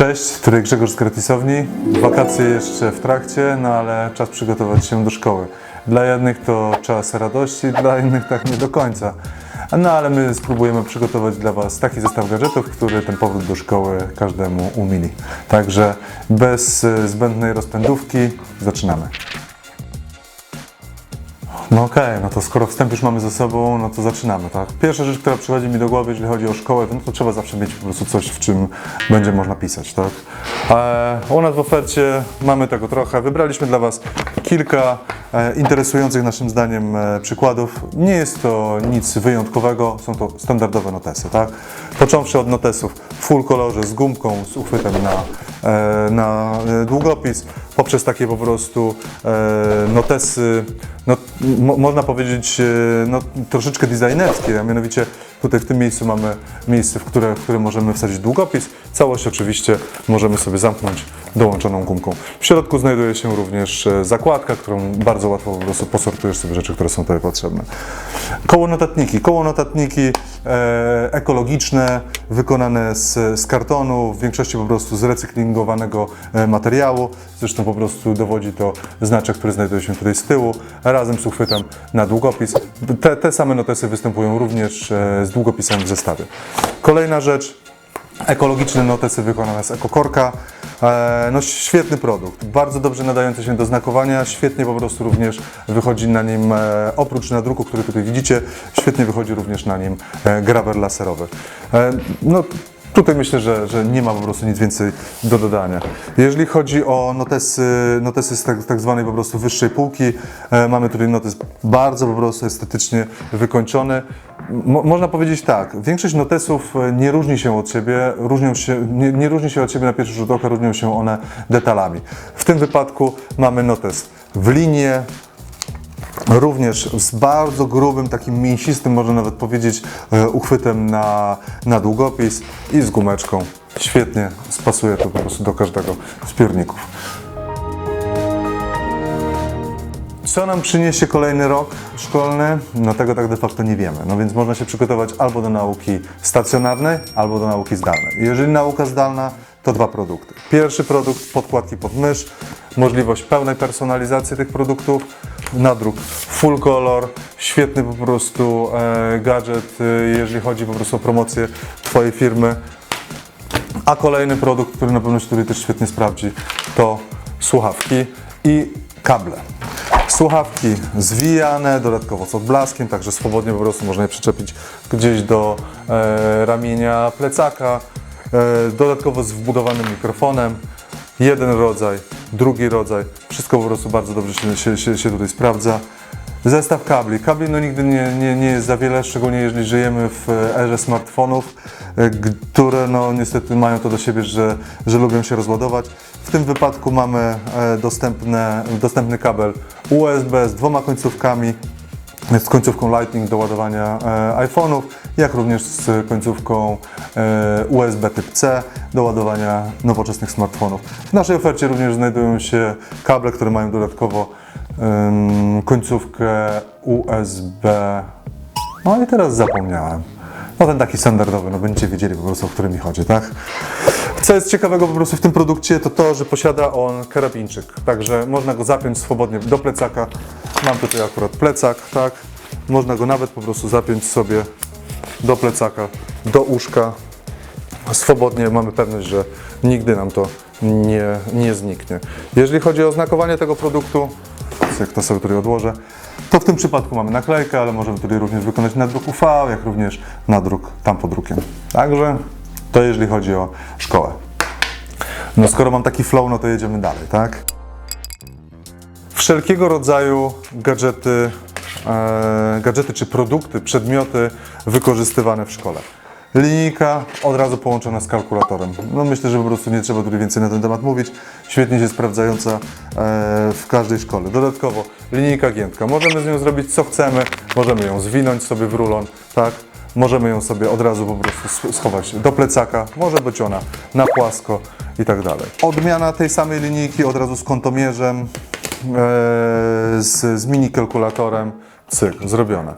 Cześć, tutaj Grzegorz z Gratisowni. Wakacje jeszcze w trakcie, no ale czas przygotować się do szkoły. Dla jednych to czas radości, dla innych tak nie do końca. No ale my spróbujemy przygotować dla Was taki zestaw gadżetów, który ten powrót do szkoły każdemu umili. Także bez e, zbędnej rozpędówki zaczynamy. No okej, no to skoro wstęp już mamy ze sobą, no to zaczynamy, tak? Pierwsza rzecz, która przychodzi mi do głowy, jeżeli chodzi o szkołę, to, no to trzeba zawsze mieć po prostu coś, w czym będzie można pisać, tak? E, u nas w ofercie mamy tego trochę. Wybraliśmy dla Was kilka e, interesujących naszym zdaniem e, przykładów. Nie jest to nic wyjątkowego, są to standardowe notesy, tak? Począwszy od notesów w full kolorze z gumką, z uchwytem na, e, na e, długopis, poprzez takie po prostu e, notesy, no, mo, można powiedzieć, e, no, troszeczkę designerskie, a mianowicie tutaj w tym miejscu mamy miejsce, w które, w które możemy wsadzić długopis. Całość oczywiście możemy sobie zamknąć dołączoną gumką. W środku znajduje się również e, zakładka, którą bardzo łatwo po prostu posortujesz sobie rzeczy, które są tutaj potrzebne. Koło notatniki. Koło notatniki e, ekologiczne, wykonane z, z kartonu, w większości po prostu z recyklingowanego e, materiału. Zresztą po prostu dowodzi to znaczek, który znajduje się tutaj z tyłu, razem z uchwytem na długopis. Te, te same notesy występują również e, z długopisem w zestawie. Kolejna rzecz, ekologiczne notesy wykonane z ekokorka. E, No świetny produkt, bardzo dobrze nadający się do znakowania, świetnie po prostu również wychodzi na nim, e, oprócz nadruku, który tutaj widzicie, świetnie wychodzi również na nim e, grawer laserowy. No Tutaj myślę, że, że nie ma po prostu nic więcej do dodania. Jeżeli chodzi o notesy, notesy z tak, tak zwanej po prostu wyższej półki, mamy tutaj notes bardzo po prostu estetycznie wykończony. Mo, można powiedzieć tak, większość notesów e, nie różni się od siebie, różnią się, nie, nie różni się od siebie na pierwszy rzut oka, różnią się one detalami. W tym wypadku mamy notes w linię, Również z bardzo grubym, takim mięsistym, można nawet powiedzieć, e, uchwytem na, na długopis i z gumeczką. Świetnie spasuje to po prostu do każdego z piórników. Co nam przyniesie kolejny rok szkolny? No tego tak de facto nie wiemy. No więc można się przygotować albo do nauki stacjonarnej, albo do nauki zdalnej. Jeżeli nauka zdalna, to dwa produkty. Pierwszy produkt, podkładki pod mysz, możliwość pełnej personalizacji tych produktów, nadruk full color, świetny po prostu e, gadżet, e, jeżeli chodzi po prostu o promocję Twojej firmy. A kolejny produkt, który na pewno się tutaj też świetnie sprawdzi, to słuchawki i kable. Słuchawki zwijane, dodatkowo z odblaskiem, także swobodnie po prostu można je przyczepić gdzieś do e, ramienia plecaka. E, dodatkowo z wbudowanym mikrofonem. Jeden rodzaj, drugi rodzaj. Wszystko po prostu bardzo dobrze się, się, się, tutaj sprawdza. Zestaw kabli. Kabli no nigdy nie, nie, nie jest za wiele, szczególnie jeżeli żyjemy w erze smartfonów, e, które no niestety mają to do siebie, że, że lubią się rozładować. W tym wypadku mamy e, dostępne, dostępny kabel USB z dwoma końcówkami, z końcówką Lightning do ładowania e, iPhone'ów, jak również z końcówką e, USB typ C do ładowania nowoczesnych smartfonów. W naszej ofercie również znajdują się kable, które mają dodatkowo końcówkę USB. No i teraz zapomniałem. No ten taki standardowy, no będziecie wiedzieli po prostu o który mi chodzi, tak? Co jest ciekawego po prostu w tym produkcie, to to, że posiada on karabinczyk. Także można go zapiąć swobodnie do plecaka. Mam tutaj akurat plecak, tak? Można go nawet po prostu zapiąć sobie do plecaka, do uszka. Swobodnie mamy pewność, że nigdy nam to nie, nie zniknie. Jeżeli chodzi o oznakowanie tego produktu, jak to sobie tutaj odłożę, to w tym przypadku mamy naklejkę, ale możemy tutaj również wykonać nadruk UV, jak również nadruk tampodrukiem. Także to jeżeli chodzi o szkołę. No skoro mam taki flow, no to jedziemy dalej, tak? Wszelkiego rodzaju gadżety, e, gadżety czy produkty, przedmioty wykorzystywane w szkole. Linijka od razu połączona z kalkulatorem. No myślę, że po prostu nie trzeba tutaj więcej na ten temat mówić. Świetnie się sprawdzająca e, w każdej szkole. Dodatkowo linijka giętka. Możemy z nią zrobić co chcemy. Możemy ją zwinąć sobie w rulon, tak? Możemy ją sobie od razu po prostu sch- schować do plecaka. Może być ona na płasko i tak dalej. Odmiana tej samej linijki od razu z kątomierzem, e, z, z mini kalkulatorem. Cyk, zrobione.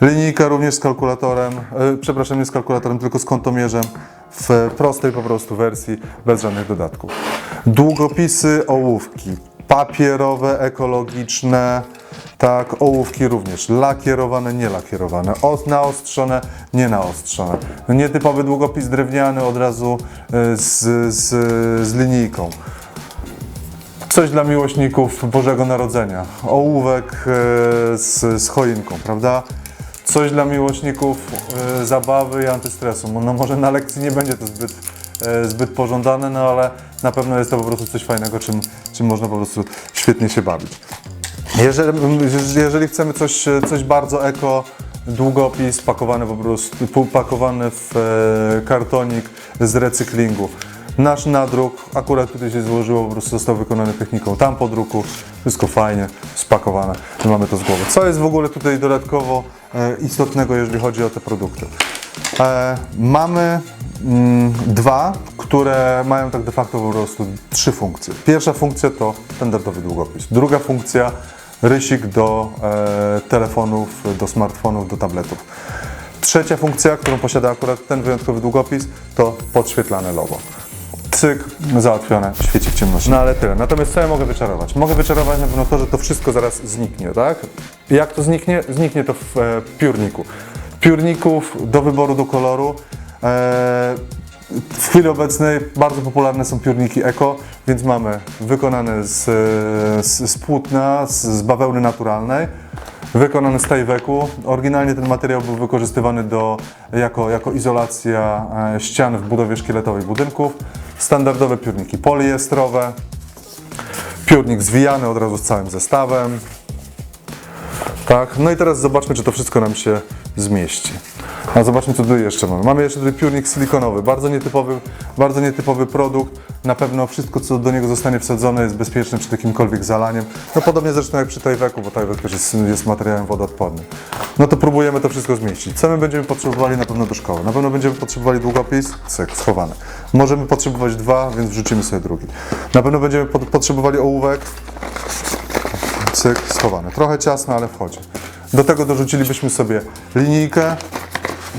Linijka również z kalkulatorem, e, przepraszam, nie z kalkulatorem, tylko z kątomierzem. w prostej po prostu wersji, bez żadnych dodatków. Długopisy, ołówki, papierowe, ekologiczne, tak, ołówki również, lakierowane, nielakierowane, os- naostrzone, nienaostrzone. Nietypowy długopis drewniany od razu y, z, z, z linijką. Coś dla miłośników Bożego Narodzenia. Ołówek e, z, z choinką, prawda? Coś dla miłośników e, zabawy i antystresu. No może na lekcji nie będzie to zbyt, e, zbyt pożądane, no ale na pewno jest to po prostu coś fajnego, czym, czym można po prostu świetnie się bawić. Jeżeli, jeżeli chcemy coś, coś bardzo eko, długopis pakowany po prostu, pakowany w kartonik z recyklingu. Nasz nadruk akurat tutaj się złożyło, po prostu został wykonany techniką tam po druku, wszystko fajnie, spakowane, mamy to z głowy. Co jest w ogóle tutaj dodatkowo e, istotnego, jeżeli chodzi o te produkty? E, mamy mm, dwa, które mają tak de facto po prostu trzy funkcje. Pierwsza funkcja to standardowy długopis. Druga funkcja rysik do e, telefonów, do smartfonów, do tabletów. Trzecia funkcja, którą posiada akurat ten wyjątkowy długopis, to podświetlane logo. Cyk, załatwione, świeci w ciemności. No ale tyle. Natomiast co ja mogę wyczarować? Mogę wyczarować na pewno to, że to wszystko zaraz zniknie, tak? Jak to zniknie? Zniknie to w e, piórniku. Piórników do wyboru, do koloru. E, w chwili obecnej bardzo popularne są piórniki eko, więc mamy wykonane z, z, z płótna, z, z bawełny naturalnej, wykonany z tajweku. Oryginalnie ten materiał był wykorzystywany do, jako, jako izolacja e, ścian w budowie szkieletowej budynków. Standardowe piórniki poliestrowe, piórnik zwijany od razu z całym zestawem. Tak, no i teraz zobaczmy, czy to wszystko nam się zmieści. A zobaczmy, co tutaj jeszcze mamy. Mamy jeszcze tutaj piórnik silikonowy, bardzo nietypowy, bardzo nietypowy produkt. Na pewno wszystko, co do niego zostanie wsadzone, jest bezpieczne przed jakimkolwiek zalaniem. No podobnie zresztą jak przy Tajweku, bo Tajwek też jest, jest materiałem wodoodpornym. No to próbujemy to wszystko zmieścić. Co my będziemy potrzebowali na pewno do szkoły? Na pewno będziemy potrzebowali długopis, cyk, schowany. Możemy potrzebować dwa, więc wrzucimy sobie drugi. Na pewno będziemy pot- potrzebowali ołówek, cyk, schowany. Trochę ciasno, ale wchodzi. Do tego dorzucilibyśmy sobie linijkę,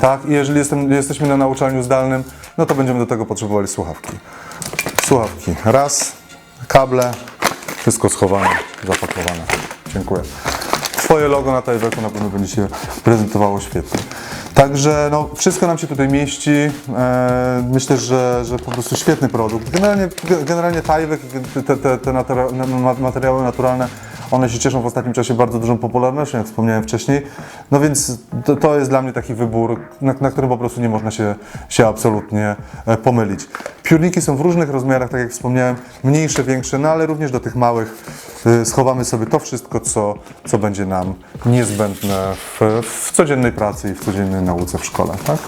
tak, i jeżeli jestem, jesteśmy na nauczaniu zdalnym, no to będziemy do tego potrzebowali słuchawki. Słuchawki raz, kable, wszystko schowane, zapakowane. Dziękuję. Twoje logo na Tajweku na pewno będzie się prezentowało świetnie. Także no, wszystko nam się tutaj mieści. E, myślę, że, że po prostu świetny produkt. Generalnie, generalnie Tajwek te, te, te natura, ma- materiały naturalne, one się cieszą w ostatnim czasie bardzo dużą popularnością, jak wspomniałem wcześniej. No więc to, to jest dla mnie taki wybór, na, na którym po prostu nie można się, się absolutnie e, pomylić. Piórniki są w różnych rozmiarach, tak jak wspomniałem, mniejsze, większe, no ale również do tych małych y, schowamy sobie to wszystko, co, co będzie nam niezbędne w, w codziennej pracy i w codziennej nauce w szkole, tak?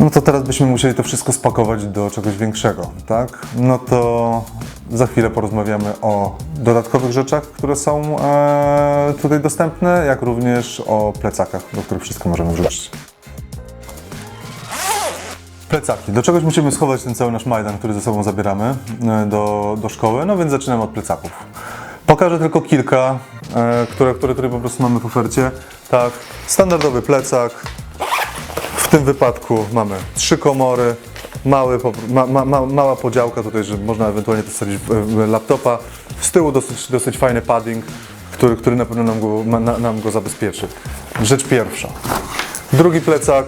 No to teraz byśmy musieli to wszystko spakować do czegoś większego, tak? No to za chwilę porozmawiamy o dodatkowych rzeczach, które są e, tutaj dostępne, jak również o plecakach, do których wszystko możemy wrzucić. Plecaki. Do czegoś musimy schować ten cały nasz majdan, który ze sobą zabieramy e, do, do szkoły, no więc zaczynamy od plecaków. Pokażę tylko kilka, e, które, które tutaj po prostu mamy w ofercie. Tak, standardowy plecak, w tym wypadku mamy trzy komory, mały, ma, ma, ma, mała podziałka tutaj, że można ewentualnie postawić e, laptopa. Z tyłu dosyć, dosyć fajny padding, który, który na pewno nam go, na, nam go zabezpieczy. Rzecz pierwsza. Drugi plecak,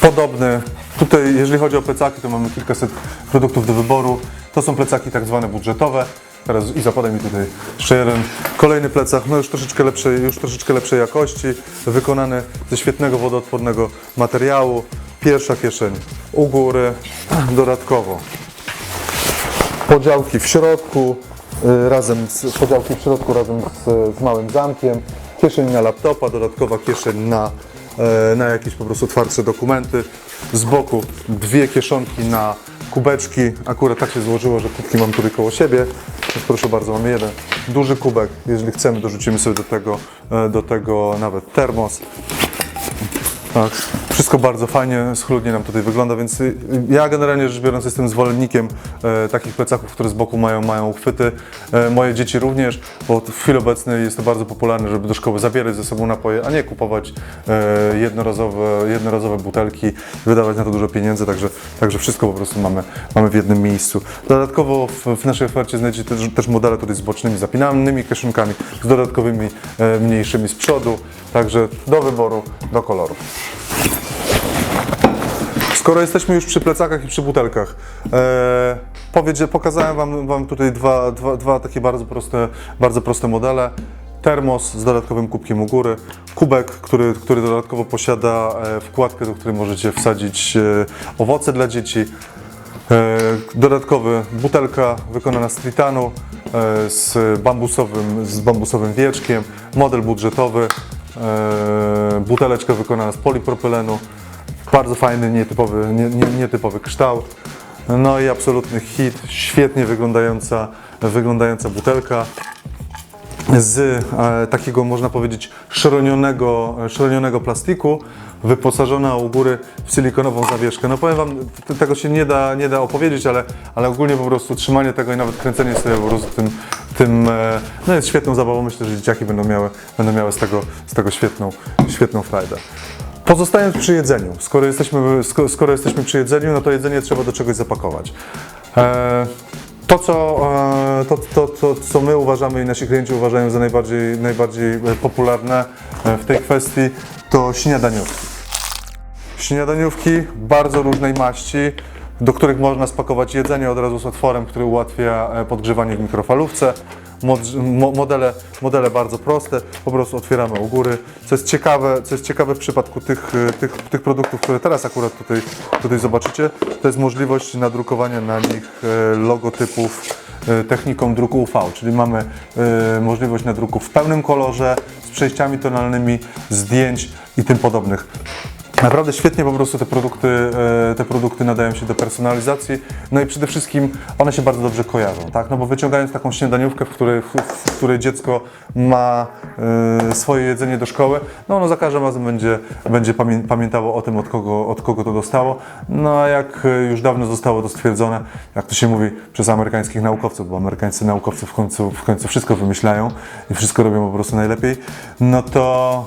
podobny. Tutaj, jeżeli chodzi o plecaki, to mamy kilkaset produktów do wyboru. To są plecaki tak zwane budżetowe. Teraz i zapadaj mi tutaj jeszcze jeden. Kolejny plecak, no już troszeczkę lepszej, już troszeczkę lepszej jakości, wykonany ze świetnego wodoodpornego materiału. Pierwsza kieszeń u góry, dodatkowo podziałki w środku, y, razem z, podziałki w środku razem z, z małym zamkiem, kieszeń na laptopa, dodatkowa kieszeń na, e, na jakieś po prostu twardsze dokumenty. Z boku dwie kieszonki na kubeczki. Akurat tak się złożyło, że kubki mam tutaj koło siebie. Więc proszę bardzo, mamy jeden duży kubek. Jeżeli chcemy, dorzucimy sobie do tego, e, do tego nawet termos. Tak. Wszystko bardzo fajnie, schludnie nam tutaj wygląda, więc y, ja generalnie rzecz biorąc jestem zwolennikiem e, takich plecaków, które z boku mają, mają uchwyty. E, moje dzieci również, bo w chwili obecnej jest to bardzo popularne, żeby do szkoły zabierać ze sobą napoje, a nie kupować e, jednorazowe, jednorazowe butelki, wydawać na to dużo pieniędzy, także, także wszystko po prostu mamy, mamy w jednym miejscu. Dodatkowo w, w naszej ofercie znajdziecie też, też modele tutaj z bocznymi zapinanymi kieszonkami, z dodatkowymi e, mniejszymi z przodu, także do wyboru, do koloru. Skoro jesteśmy już przy plecakach i przy butelkach, e, powiedz, że pokazałem wam, wam tutaj dwa, dwa, dwa takie bardzo proste, bardzo proste modele. Termos z dodatkowym kubkiem u góry, kubek, który, który dodatkowo posiada e, wkładkę, do której możecie wsadzić e, owoce dla dzieci. E, dodatkowy butelka wykonana z tritanu z bambusowym, z bambusowym wieczkiem, model budżetowy, buteleczka wykonana z polipropylenu, bardzo fajny, nietypowy, nie, nie, nietypowy kształt. No i absolutny hit, świetnie wyglądająca, wyglądająca butelka z e, takiego, można powiedzieć, szronionego, szronionego plastiku, wyposażona u góry w silikonową zawieszkę. No powiem Wam, tego się nie da, nie da opowiedzieć, ale, ale ogólnie po prostu trzymanie tego i nawet kręcenie sobie po prostu tym, tym e, no jest świetną zabawą. Myślę, że dzieciaki będą miały, będą miały z tego, z tego świetną, świetną frajdę. Pozostając przy jedzeniu, skoro jesteśmy, sko- skoro jesteśmy przy jedzeniu, no to jedzenie trzeba do czegoś zapakować. E, to, co, e, to, to, to, co my uważamy i nasi klienci uważają za najbardziej, najbardziej e, popularne w tej kwestii, to śniadaniówki. Śniadaniówki bardzo różnej maści, do których można spakować jedzenie od razu z otworem, który ułatwia podgrzewanie w mikrofalówce. Mod- mo- Modele, modele bardzo proste, po prostu otwieramy u góry. Co jest ciekawe, co jest ciekawe w przypadku tych, e, tych, tych produktów, które teraz akurat tutaj, tutaj zobaczycie, to jest możliwość nadrukowania na nich e, logotypów e, techniką druku UV, czyli mamy e, możliwość nadruku w pełnym kolorze, z przejściami tonalnymi, zdjęć i tym podobnych. Naprawdę świetnie po prostu te produkty, e, te produkty nadają się do personalizacji, no i przede wszystkim one się bardzo dobrze kojarzą, tak? No bo wyciągając taką śniadaniówkę, w której, w, której dziecko ma e, swoje jedzenie do szkoły, no ono za każdym razem będzie, będzie pamię, pamiętało o tym, od kogo, od kogo to dostało. No a jak e, już dawno zostało to stwierdzone, jak to się mówi przez amerykańskich naukowców, bo amerykańscy naukowcy w końcu, w końcu wszystko wymyślają i wszystko robią po prostu najlepiej, no to,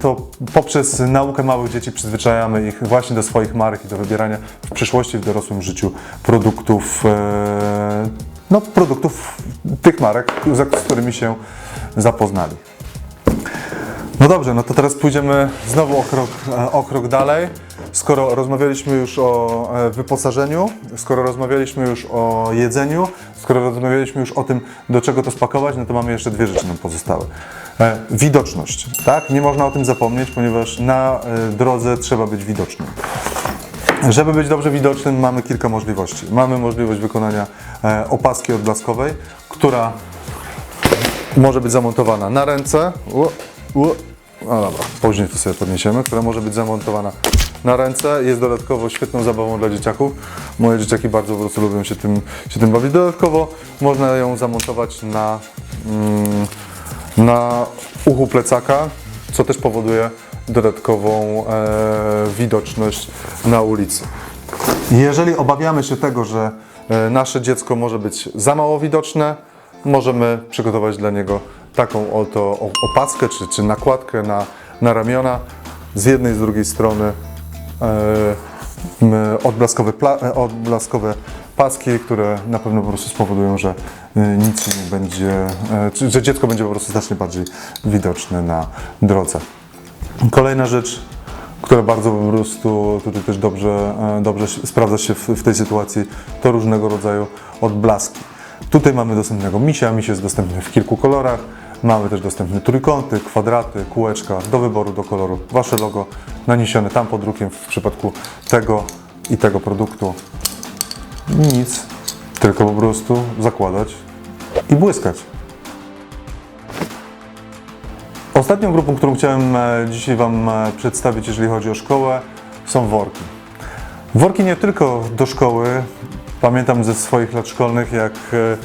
to poprzez naukę małych dzieci przyzwyczajamy ich właśnie do swoich marek i do wybierania w przyszłości, w dorosłym życiu produktów, e, no, produktów tych marek, z którymi się zapoznali. No dobrze, no to teraz pójdziemy znowu o krok, e, o krok dalej. Skoro rozmawialiśmy już o e, wyposażeniu, skoro rozmawialiśmy już o jedzeniu, skoro rozmawialiśmy już o tym, do czego to spakować, no to mamy jeszcze dwie rzeczy nam pozostałe. Widoczność, tak? Nie można o tym zapomnieć, ponieważ na e, drodze trzeba być widocznym. Żeby być dobrze widocznym, mamy kilka możliwości. Mamy możliwość wykonania opaski odblaskowej, która może być zamontowana na ręce. U. No dobra, później to sobie podniesiemy, która może być zamontowana na ręce. Jest dodatkowo świetną zabawą dla dzieciaków. Moje dzieciaki bardzo po prostu lubią się tym, się tym bawić. Dodatkowo można ją zamontować na, mm, na uchu plecaka, co też powoduje dodatkową e, widoczność na ulicy. Jeżeli obawiamy się tego, że e, nasze dziecko może być za mało widoczne, możemy przygotować dla niego taką oto opaskę czy, czy nakładkę na, na ramiona. Z jednej i z drugiej strony e, odblaskowe, e, odblaskowe paski, które na pewno po prostu spowodują, że e, nic nie będzie, że dziecko będzie po prostu znacznie bardziej widoczne na drodze. Kolejna rzecz, która bardzo po prostu tutaj też dobrze, dobrze sprawdza się w, w tej sytuacji, to różnego rodzaju odblaski. Tutaj mamy dostępnego misia, miś jest dostępny w kilku kolorach. Mamy też dostępne trójkąty, kwadraty, kółeczka, do wyboru, do koloru. Wasze logo naniesione tam pod drukiem w przypadku tego i tego produktu. Nic, tylko po prostu zakładać i błyskać. Ostatnią grupą, którą chciałem e, dzisiaj Wam e, przedstawić, jeżeli chodzi o szkołę, są worki. Worki nie tylko do szkoły. Pamiętam ze swoich lat szkolnych, jak e,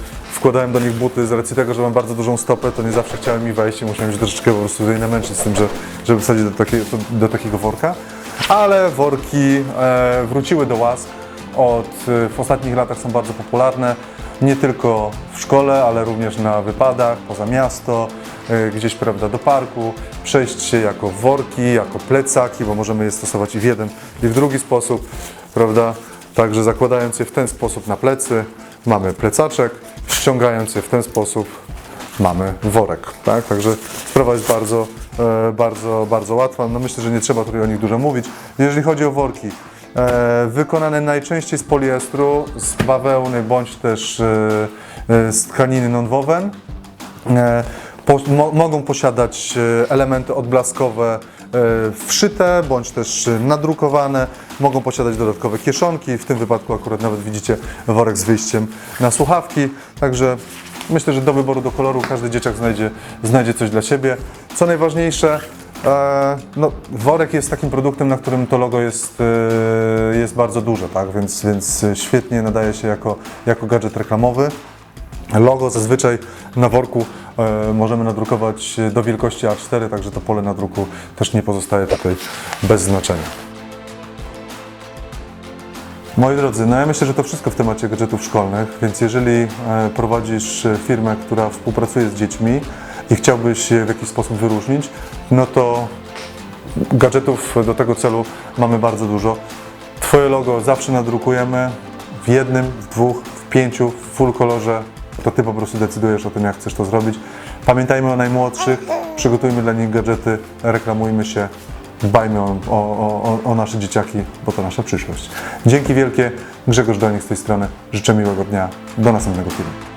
wkładałem do nich buty z racji tego, że mam bardzo dużą stopę, to nie zawsze chciałem mi wejść i musiałem się troszeczkę po prostu namęczyć z tym, że, żeby wsadzić do, takie, do takiego worka. ale worki e, wróciły do łask. Od, e, w ostatnich latach są bardzo popularne, nie tylko w szkole, ale również na wypadach, poza miasto, e, gdzieś prawda, do parku, przejść się jako worki, jako plecaki, bo możemy je stosować i w jeden, i w drugi sposób, prawda? Także zakładając je w ten sposób na plecy, mamy plecaczek, ściągając je w ten sposób, mamy worek, tak? Także sprawa jest bardzo, e, bardzo, bardzo łatwa. No myślę, że nie trzeba tutaj o nich dużo mówić. Jeżeli chodzi o worki, e, wykonane najczęściej z poliestru, z bawełny bądź też e, z tkaniny non-woven. Mogą posiadać elementy odblaskowe wszyte bądź też e, nadrukowane. Mogą posiadać dodatkowe kieszonki. W tym wypadku akurat nawet widzicie worek z wyjściem na słuchawki. Także myślę, że do wyboru do koloru każdy dzieciak znajdzie, znajdzie coś dla siebie. Co najważniejsze, e, no, worek jest takim produktem, na którym to logo jest, e, jest bardzo duże, tak? więc, więc świetnie nadaje się jako, jako gadżet reklamowy. Logo zazwyczaj na worku e, możemy nadrukować do wielkości A4, także to pole nadruku też nie pozostaje tutaj bez znaczenia. Moi drodzy, no ja myślę, że to wszystko w temacie gadżetów szkolnych, więc jeżeli e, prowadzisz e, firmę, która współpracuje z dziećmi i chciałbyś się w jakiś sposób wyróżnić, no to gadżetów do tego celu mamy bardzo dużo. Twoje logo zawsze nadrukujemy w jednym, w dwóch, w pięciu, w full kolorze. To Ty po prostu decydujesz o tym, jak chcesz to zrobić. Pamiętajmy o najmłodszych, przygotujmy dla nich gadżety, reklamujmy się, dbajmy o, o, o, o nasze dzieciaki, bo to nasza przyszłość. Dzięki wielkie, Grzegorz Dolnik z tej strony. Życzę miłego dnia. Do następnego filmu.